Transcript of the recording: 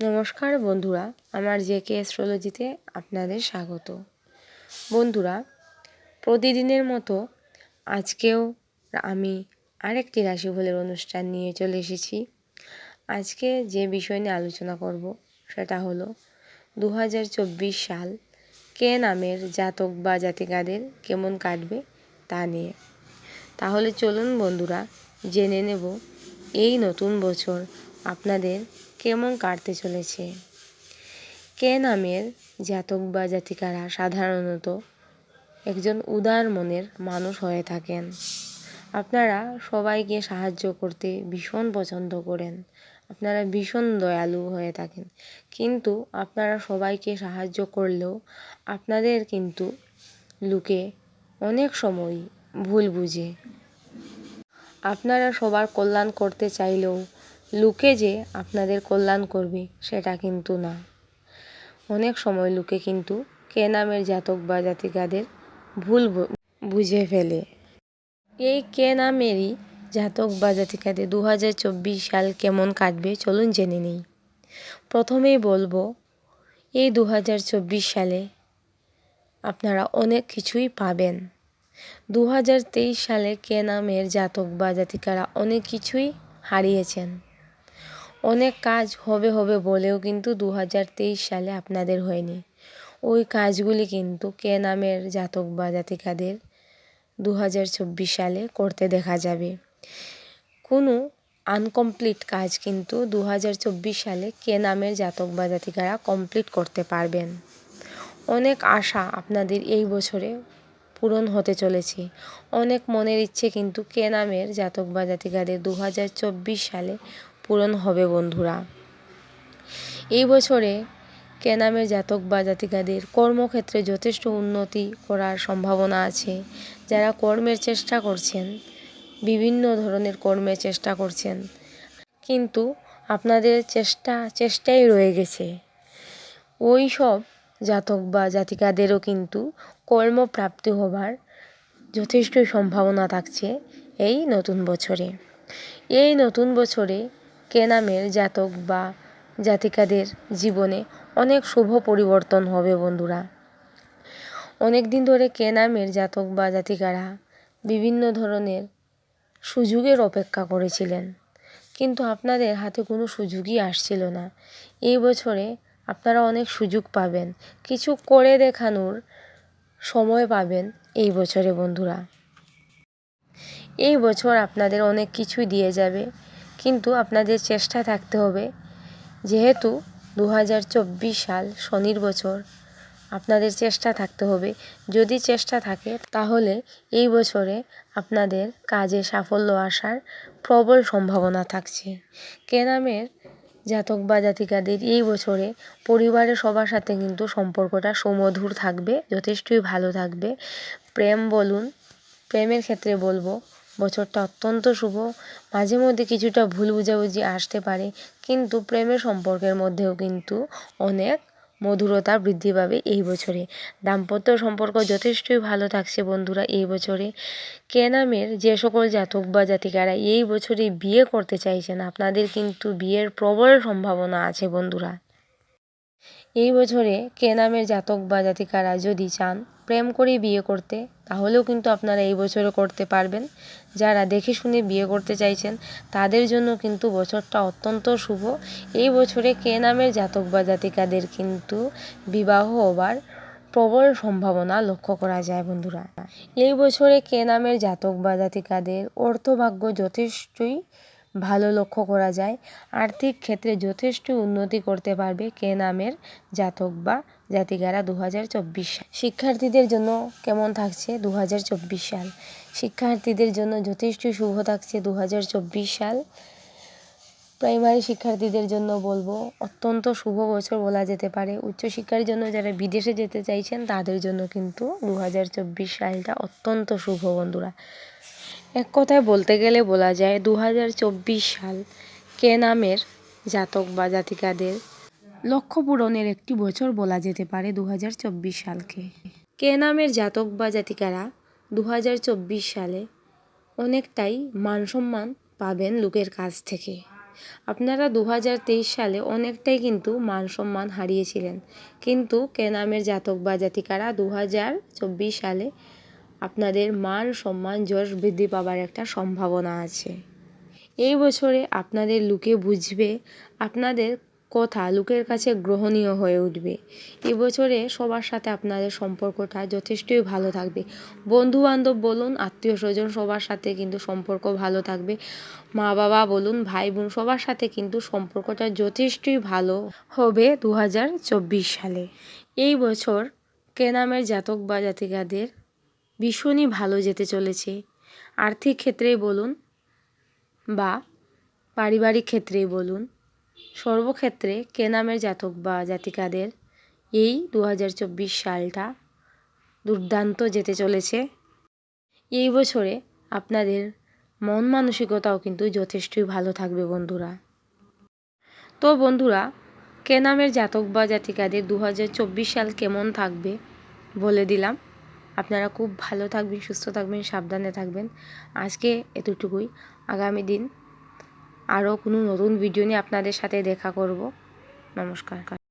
নমস্কার বন্ধুরা, আমার জে কে অ্যাস্ট্রোলজিতে আপনাদের স্বাগত। বন্ধুরা, প্রতিদিনের মতো আজকেও আমি আরেকটি রাশিফলের অনুষ্ঠান নিয়ে চলে এসেছি। আজকে যে বিষয় নিয়ে আলোচনা করব, সেটা হলো দু হাজার চব্বিশ সাল কে নামের জাতক বা জাতিকাদের কেমন কাটবে তা নিয়ে। তাহলে চলুন বন্ধুরা, জেনে নেব এই নতুন বছর আপনাদের কেমন কাটতে চলেছে? কে নামের জাতক বা জাতিকারা সাধারণত একজন উদার মনের মানুষ হয়ে থাকেন? আপনারা সবাইকে সাহায্য করতে ভীষণ পছন্দ করেন। আপনারা ভীষণ দয়ালু হয়ে থাকেন। কিন্তু আপনারা সবাইকে সাহায্য করলেও আপনাদের কিন্তু লোকে অনেক সময় ভুল বুঝে। আপনারা সবার কল্যাণ করতে চাইলেও লোকে যে আপনাদের কল্যাণ করবে, সেটা কিন্তু না। অনেক সময় লোকে কিন্তু কে নামের জাতক বা জাতিকাদের ভুল বুঝে ফেলে। এই কে নামেরই জাতক বা জাতিকাদের দু হাজার চব্বিশ সাল কেমন কাটবে, চলুন জেনে নিই। প্রথমেই বলব, এই দু হাজার চব্বিশ সালে আপনারা অনেক কিছুই পাবেন। দু হাজার তেইশ সালে কে নামের জাতক বা জাতিকারা অনেক কিছুই হারিয়েছেন। অনেক কাজ হবে হবে বলেও কিন্তু দু হাজার তেইশ সালে আপনাদের হয়নি। ওই কাজগুলি কিন্তু কে নামের জাতক বা জাতিকাদের দু সালে করতে দেখা যাবে। কোনো আনকমপ্লিট কাজ কিন্তু দু হাজার চব্বিশ সালে কে নামের জাতক বা জাতিকারা কমপ্লিট করতে পারবেন। অনেক আশা আপনাদের এই বছরে পূরণ হতে চলেছে। অনেক মনের ইচ্ছে কিন্তু কে নামের জাতক বা জাতিকাদের দু হাজার চব্বিশ সালে পূরণ হবে বন্ধুরা। এই বছরে কে নামের জাতক বা জাতিকাদের কর্মক্ষেত্রে যথেষ্ট উন্নতি করার সম্ভাবনা আছে। যারা কর্মের চেষ্টা করছেন, বিভিন্ন ধরনের কর্মের চেষ্টা করছেন, কিন্তু আপনাদের চেষ্টা, চেষ্টাই রয়ে গেছে। ওই সব জাতক বা জাতিকাদেরও কিন্তু কর্মপ্রাপ্তি হবার যথেষ্ট সম্ভাবনা থাকছে এই নতুন বছরে। এই নতুন বছরে কে নামের জাতক বা জাতিকাদের জীবনে অনেক শুভ পরিবর্তন হবে বন্ধুরা। অনেক দিন ধরে কে নামের জাতক বা জাতিকারা বিভিন্ন ধরনের সুযোগের অপেক্ষা করেছিলেন। কিন্তু আপনাদের হাতে কোনো সুযোগই আসছিল না। এই বছরে আপনারা অনেক সুযোগ পাবেন। কিছু করে দেখানোর সময় পাবেন এই বছরে বন্ধুরা। এই বছর আপনাদের অনেক কিছুই দিয়ে যাবে। কিন্তু আপনাদের চেষ্টা থাকতে হবে। যেহেতু দু হাজার চব্বিশ সাল শনির বছর, আপনাদের চেষ্টা থাকতে হবে। যদি চেষ্টা থাকে, তাহলে এই বছরে আপনাদের কাজে সাফল্য আসার প্রবল সম্ভাবনা থাকছে। কে নামের জাতক বা জাতিকাদের এই বছরে পরিবারের সবার সাথে কিন্তু সম্পর্কটা সুমধুর থাকবে, যথেষ্টই ভালো থাকবে। প্রেম বলুন, প্রেমের ক্ষেত্রে বলব বছরটা অত্যন্ত শুভ। মাঝে মধ্যে কিছুটা ভুল বুঝাবুঝি আসতে পারে, কিন্তু প্রেমের সম্পর্কের মধ্যেও কিন্তু অনেক মধুরতা বৃদ্ধি পাবে এই বছরে। দাম্পত্য সম্পর্ক যথেষ্টই ভালো থাকছে বন্ধুরা এই বছরে। কে নামের যে সকল জাতক বা জাতিকারা এই বছরে বিয়ে করতে চাইছেন, আপনাদের কিন্তু বিয়ের প্রবল সম্ভাবনা আছে বন্ধুরা। এই বছরে কে নামের জাতক বা জাতিকারা যদি চান প্রেম করে বিয়ে করতে, তাহলেও কিন্তু আপনারা এই বছরে করতে পারবেন। যারা দেখে শুনে বিয়ে করতে চাইছেন, তাদের জন্য কিন্তু বছরটা অত্যন্ত শুভ। এই বছরে কে নামের জাতক বা জাতিকাদের কিন্তু বিবাহ হবার প্রবল সম্ভাবনা লক্ষ্য করা যায় বন্ধুরা। এই বছরে কে নামের জাতক বা জাতিকাদের অর্থভাগ্য যথেষ্টই ভালো লক্ষ্য করা যায়। আর্থিক ক্ষেত্রে যথেষ্ট উন্নতি করতে পারবে কে নামের জাতক বা জাতিকারা দু হাজার চব্বিশ শিক্ষার্থীদের জন্য কেমন থাকছে দু হাজার চব্বিশ সাল? শিক্ষার্থীদের জন্য যথেষ্ট শুভ থাকছে দু হাজার চব্বিশ সাল। প্রাইমারি শিক্ষার্থীদের জন্য বলব, অত্যন্ত শুভ বছর বলা যেতে পারে। উচ্চশিক্ষার জন্য যারা বিদেশে যেতে চাইছেন, তাদের জন্য কিন্তু দু হাজার চব্বিশ সালটা অত্যন্ত শুভ বন্ধুরা। এক বলতে গেলে বলা যায় দু চব্বিশ সাল কে নামের জাতক বা জাতিকাদের লক্ষ্য পূরণের একটি বছর বলা যেতে পারে দু চব্বিশ সালকে। কে নামের জাতক বা জাতিকারা দু হাজার চব্বিশ সালে অনেকটাই মান সম্মান পাবেন লোকের কাছ থেকে। আপনারা দু তেইশ সালে অনেকটাই কিন্তু মান সম্মান হারিয়েছিলেন। কিন্তু কে নামের জাতক বা জাতিকারা দু হাজার চব্বিশ সালে আপনাদের মান সম্মান, যশ বৃদ্ধি পাবার একটা সম্ভাবনা আছে। এই বছরে আপনাদের লুকে বুঝবে, আপনাদের কথা লোকের কাছে গ্রহণীয় হয়ে উঠবে। এবছরে সবার সাথে আপনাদের সম্পর্কটা যথেষ্টই ভালো থাকবে। বন্ধু বান্ধব বলুন আত্মীয় স্বজন সবার সাথে কিন্তু সম্পর্ক ভালো থাকবে। মা বাবা বলুন ভাই বোন সবার সাথে কিন্তু সম্পর্কটা যথেষ্টই ভালো হবে দু হাজার চব্বিশ সালে। এই বছর কেনামের জাতক বা জাতিকাদের ভীষণই ভালো যেতে চলেছে। আর্থিক ক্ষেত্রেই বলুন বা পারিবারিক ক্ষেত্রেই বলুন, সর্বক্ষেত্রে কেনামের জাতক বা জাতিকাদের এই দু হাজার চব্বিশ সালটা দুর্দান্ত যেতে চলেছে। এই বছরে আপনাদের মন মানসিকতাও কিন্তু যথেষ্টই ভালো থাকবে বন্ধুরা। তো বন্ধুরা, কেনামের জাতক বা জাতিকাদের দু হাজার চব্বিশ সাল কেমন থাকবে বলে দিলাম। আপনারা খুব ভালো থাকবেন, সুস্থ থাকবেন, সাবধানে থাকবেন। আজকে এতটুকুই। আগামী দিন আরও কোনো নতুন ভিডিও নিয়ে আপনাদের সাথে দেখা করব। নমস্কার।